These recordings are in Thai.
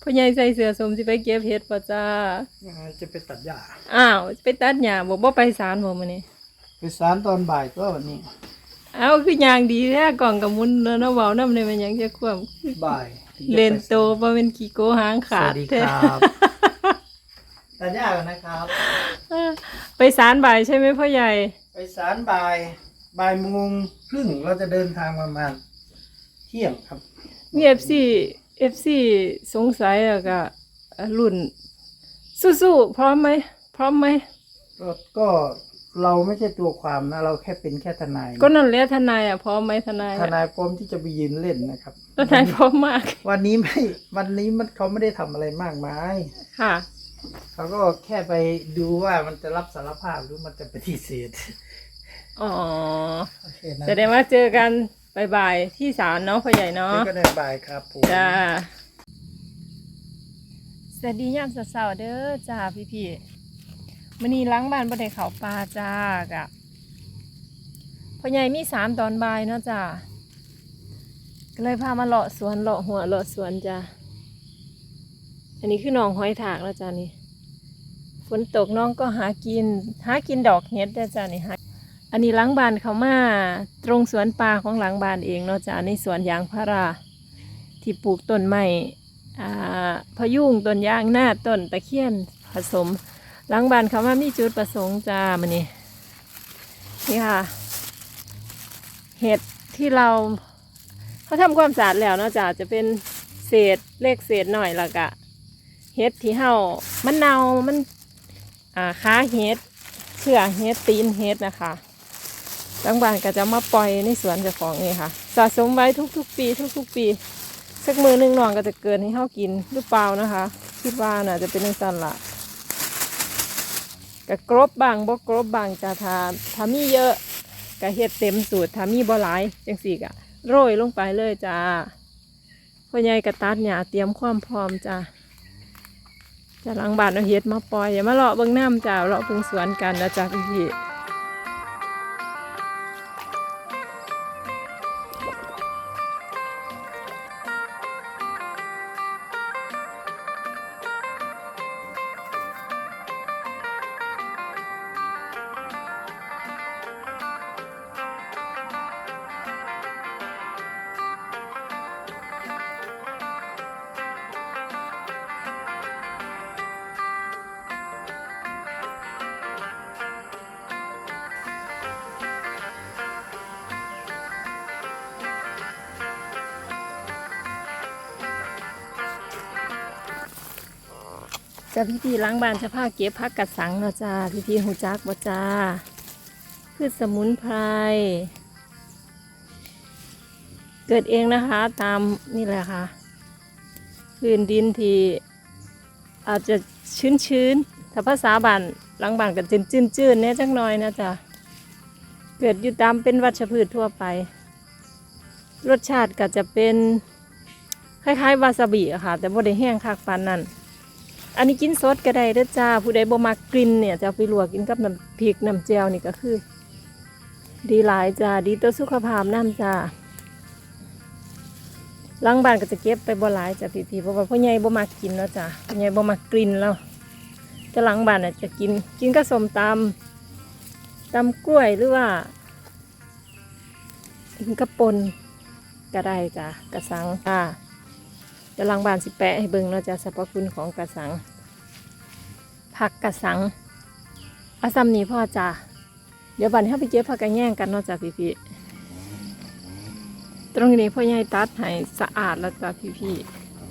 พ่อใหญ่ใส่เสื้อสมสิไปเก็บเห็ดป่ะจ้าอ่าจะไปตัดหญ้าอ้าวไปตัดหญ้าบ่บ่ไปศาลบ่มื้อนี้ไปสารตอนบ่ายก็วันนี้ เอาคือย่างดีแท้กล่องกับมุนเนาะเว้านำได้มันหยังจะควมบ่ายถึงจะไปเล่นโตบ่เป็นขี้โกหางสขาวัดสดีแท้ครับตัดหญ้ากันนะครับ ไปศาลบ่ายใช่ไหมพ่อใหญ่ ไปสารบ่ายบ่ายโมงครึ่งเราจะเดินทางประมาณเที่ยงครับมี FC FC สงสัยแล้วก็รุ่น สู้ๆพร้อมไหมพร้อมไหมก็ก็เราไม่ใช่ตัวความนะ เราแค่เป็นแค่ทนายก็นั่นแหละทนายอะพร้อมไหมทนายทนายพร้อมที่จะไปยืนเล่นนะครับ ทนายพร้อมมากวันนี้ไม่วันนี้มันเขาไม่ได้ทำอะไรมากมายค่ะ เขาก็แค่ไปดูว่ามันจะรับสารภาพหรือมันจะปฏิเสธอ๋อโอเคนะแสดงว่าเจอกัน บ่ายๆที่ศาลเนาะพ่อใหญ่เนาะเจอกันในบ่ายครับผมจ้า สวัสดียามสาวๆเด้อจ้าพี่ๆมื้อนี้ล้างบ้านบ่ได้เข้าป่าจ้ากะพ่อใหญ่มีสามตอนบ่ายเนาะจ้าก็เลยพามาเลาะสวนเลาะหัวเลาะสวนจ้าอันนี้คือหนองหอยถากแล้วจ้านี่ฝนตกน้องก็หากิน หากินดอกเห็ดเด้อจ้านี่หา อันนี้หล้างบ้านเขามาตรงสวนปลาของหลังบ้านเองเนาะจ้าในสวนยางพารา ที่ปลูกต้นไม้อ่พะยุงต้นยางหน้าต้นตะเคียนผสมหลังบ้านเขาว่ามีจุดประสงค์จ้ามันนี่นี่ค่ะ เห็ดที่เราเขาทำความสะอาดแล้วเนาะจ้าจะเป็นเศษเล็กเศษหน่อยละกะเห็ดที่เห่ามันเนามันอ่าขาเห็ดเชื่อเห็ดตีนเห็ดนะคะ หลังบ้านก็จะมาปล่อยในสวนเจ้าของนี่ค่ะ สะสมไว้ทุกๆ ปี ทุกๆ ปี สักมือหนึ่งนองก็จะเกินให้เขากินหรือเปล่านะคะ คิดว่าน่าจะเป็นนังสันละกะกรบบางบ่กรบบางจะทาถ้ามีเยอะกะเฮ็ดเต็มสูตรถ้ามีบ่หลายจังสี่กะโรยลงไปเลยจ้าพ่อใหญ่กะตัดหญ้าเตรียมความพร้อมจ้าจะหลังบานเอาเฮ็ดมาปล่อยอย่ามาเลาะเบิ่งน้ำจ้าเลาะเบิ่งสวนกันนะจ้าพี่ จะพี่พี่ล้างบ้านจะพาเก็บพักกัดสังเนาะจ้าพี่พี่หูจักบ่จ้าพืชสมุนไพรเกิดเองนะคะ ตามนี่แหละค่ะพื้นดินที่อาจจะชื้นชื้นถ้าภาษาบ้านหล้างบ้านก็จืนจืนจืนเนี่ยจักหน่อยนะจ๊ะเกิดอยู่ตามเป็นวัชพืชทั่วไป รสชาติก็จะเป็นคล้ายๆวาซาบิอะค่ะ แต่บ่ได้แห้งคักปานนั้น อันนี้กินสดก็ได้เด้อจ้า ผู้ใดบ่มักกลิ่นเนี่ยจะไปลวกกินกับน้ำพริกน้ำแจ่วนี่ก็คือ ดีหลายจ้า ดีต่อสุขภาพน้ำจ้าหล้างบ้านก็จะเก็บไปบ่หลายจ้ะพี่ๆเพราะว่าพ่อใหญ่บ่มักกินเนาะจ้าพ่อใหญ่บ่มักกลิ่นแล้วแต่หลังบ้านน่ะจะกิน กินกับส้มตำตำกล้วยหรือว่ากินกับปนก็ได้จ้ะกระสังจ้า เดี๋ยวหลังบานสิแปะให้เบิ่งเนาะจ้ะสรรพคุณของกระสัง ผักกระสังอาซัมนีพ่อจ้ะเดี๋ยวบันให้ไปเก็บผักกระแย่งกันเนาะจ้ะพี่พี่ๆตรงนี้พ่อใหญ่ตัดให้สะอาดแล้วจ้ะพี่พี่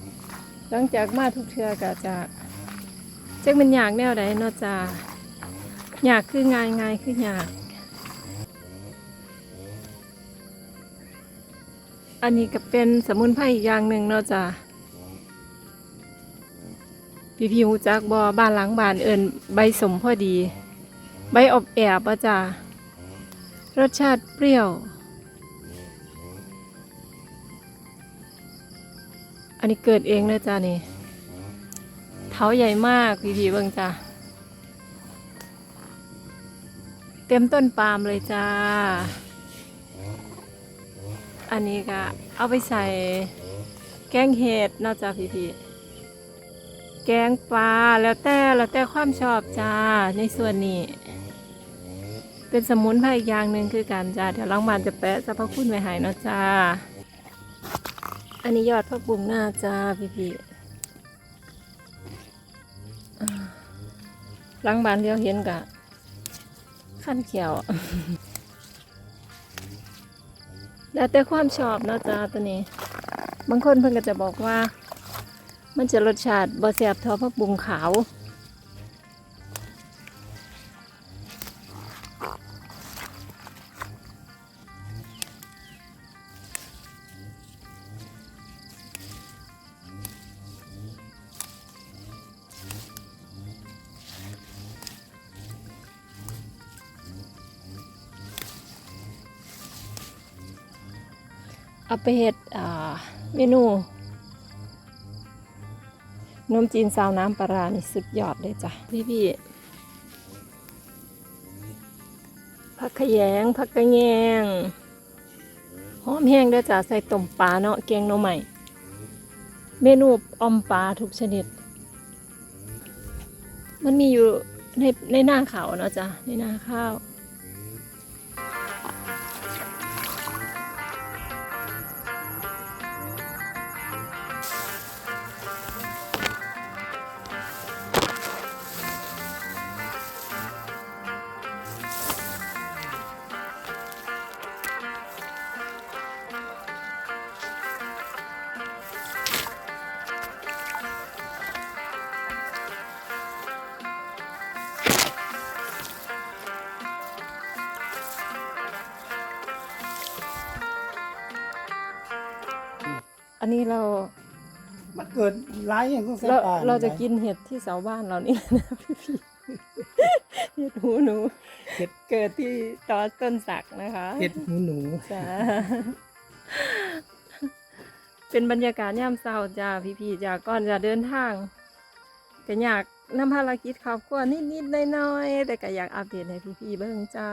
ๆหลังจากมาทุกเทือก็จะเจ๊กมันอยากแนวใดเนาะจ้ะยากคือง่ายง่ายคืออยาก อันนี้ก็เป็นสมุนไพรอีกอย่างหนึ่งเนาะจ้ะ พี่พี่หูจักบอบ้านหลังบ้านเอิญใบสมพอดี ใบอบแอบอะจ้ะรสชาติเปรี้ยว อันนี้เกิดเองเลยจ้ะนี่เท้าใหญ่มากพี่พี่เบิ่งจ้ะเต็มต้นปาล์มเลยจ้า อันนี้ก็เอาไปใส่แกงเห็ดนอกจากพี่พี่ แกงปลาแล้วแต่แล้วแต่ความชอบจ้าในส่วนนี้ เป็นสมุนไพรอีกอย่างหนึ่งคือการจ้าเดี๋ยวล้างบานจะแปะสรรพคุณไว้ให้เนาะจ้า อันนี้ยอดพระบุงหน้าจ้าพี่พี่อ่าล้างบานเดียวเห็นกะขั้นเขียว แล้วแต่ความชอบเนาะจ้าตัวนี้ บางคนเพิ่นก็จะบอกว่า มันจะรสชาติบ่แซ่บเท่าผักบุงขาวเอาไปเฮ็ดเมนู นมจีนซาวน้ำปลารานี่สุดยอดเลยจ้ะ พี่พี่ผักขยงผักกระแยงหอมแห้งด้อจ้ะใส่ต้มปลาเนาะแกงหน่อใหม่ เมนูออมปลาทุกชนิด มันมีอยู่ในในหน้าเขาเนาะจ้ะในหน้าข้าว อันนี้เรามันเกิดหลายอย่างก็ใส่เราปลาเราจะหลยกินเห็ดที่เสาบ้านเรานี่แหละนะพี่พี่เห็ดหูหนูเห็ดเกิดที่ตอต้นสักนะคะเห็ดหูหนูจ้าเป็นบรรยากาศยามเช้าจ้าพี่พี่ๆจ้าก่อนจะเดินทางก็อยากนำภารกิจครอบครัวนิดๆน้อยๆแต่ก็อยากอัปเดตให้พี่พี่ๆเบิ่งจ้า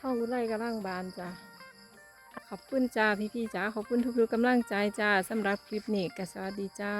ท่องอุไรกำลังบานจ้าขอบคุณจ้าพี่ๆจ้าขอบคุณทุกๆกำลังใจจ้าสำหรับคลิปนี้ก็สวัสดีจ้า